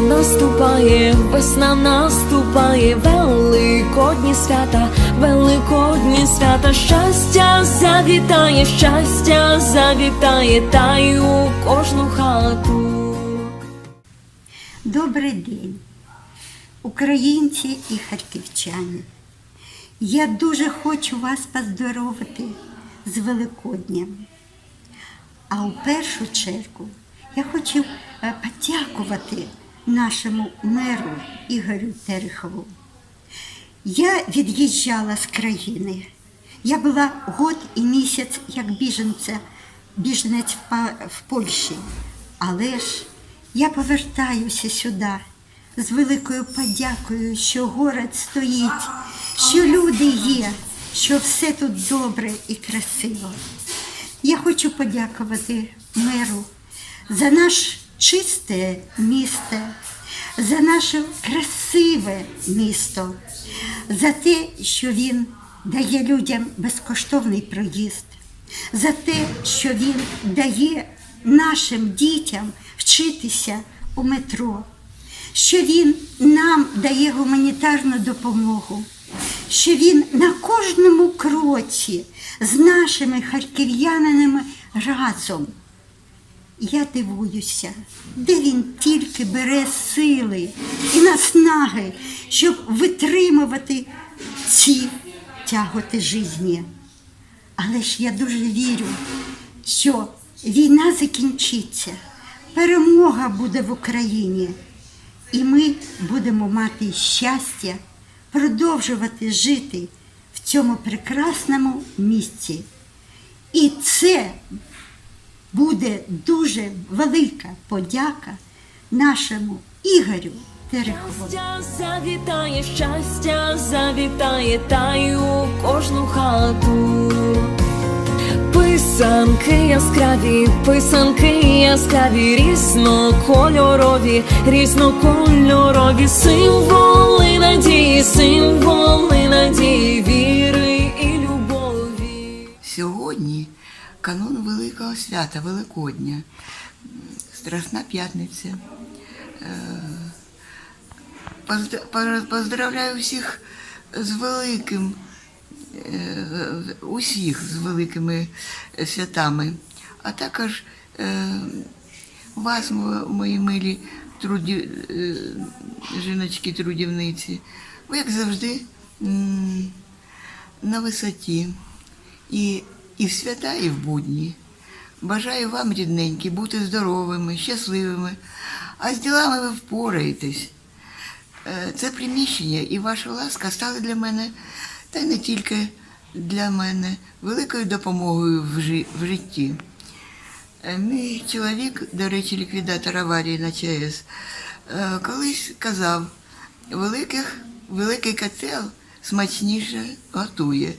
Наступає, весна наступає, великодні свята, великодні свята, щастя завітає, щастя завітає, та й у кожну хату. Добрий день, українці і харківчани. Я дуже хочу вас поздоровити з Великодням. А у першу чергу я хочу е, подякувати нашому меру Ігорю Терехову. Я від'їжджала з країни. Я була год і місяць як біженця, біженець в, Польщі. Але ж я повертаюся сюди з великою подякою, що город стоїть, що люди є, що все тут добре і красиво. Я хочу подякувати меру за наш чисте місто, за наше красиве місто, за те, що він дає людям безкоштовний проїзд, за те, що він дає нашим дітям вчитися у метро, що він нам дає гуманітарну допомогу, що він на кожному кроці з нашими харків'янинами разом. Я дивуюся, де він тільки бере сили і наснаги, щоб витримувати ці тяготи житті. Але ж я дуже вірю, що війна закінчиться, перемога буде в Україні, і ми будемо мати щастя продовжувати жити в цьому прекрасному місці. І це буде дуже велика подяка нашому Ігорю Терехову. Щастя завітає, щастя завітає, та й у кожну хату. Писанки яскраві, писанки яскраві, різнокольорові, різнокольорові, символи надії, символи надії, віри і любові. Сьогодні канун Великого свята, Великодня, Страсна п'ятниця. Е, Поздравляю всіх з великим, е, усіх з великими святами, а також е, вас, мої милі труді, е, жіночки трудівниці. Ви, як завжди, на висоті і, і в свята, і в будні. Бажаю вам, рідненькі, бути здоровими, щасливими, а з ділами ви впораєтесь. Е, Це приміщення і ваша ласка стали для мене, та й не тільки для мене, великою допомогою в, жи- в житті. Е, Мій чоловік, до речі, ліквідатор аварії на ЧАЕС, е, колись казав, великих, великий котел смачніше готує,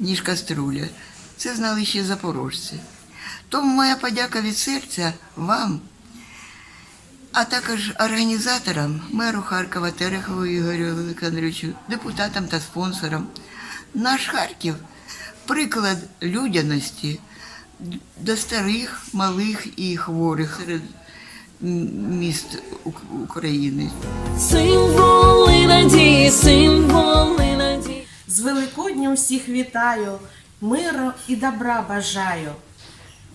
ніж каструля. Це знали ще запорожці. Тому моя подяка від серця вам, а також організаторам, меру Харкова Терехову Ігорю Олександровичу, депутатам та спонсорам. Наш Харків приклад людяності до старих, малих і хворих серед міст України. Символи надії, символи надії. З Великоднем всіх вітаю, миру і добра бажаю.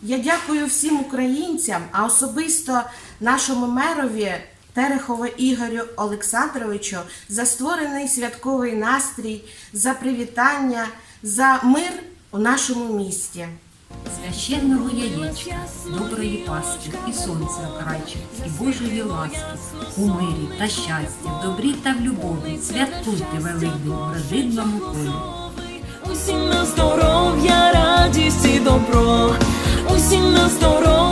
Я дякую всім українцям, а особисто нашому мерові Терехову Ігорю Олександровичу за створений святковий настрій, за привітання, за мир у нашому місті. священного яєчка, доброї Пасхи і сонця крайче, і Божої ласки, у мирі та щасті, в добрі та в любові, святкуйте Великдень в родинному колі. Добро, усім на здоров'я.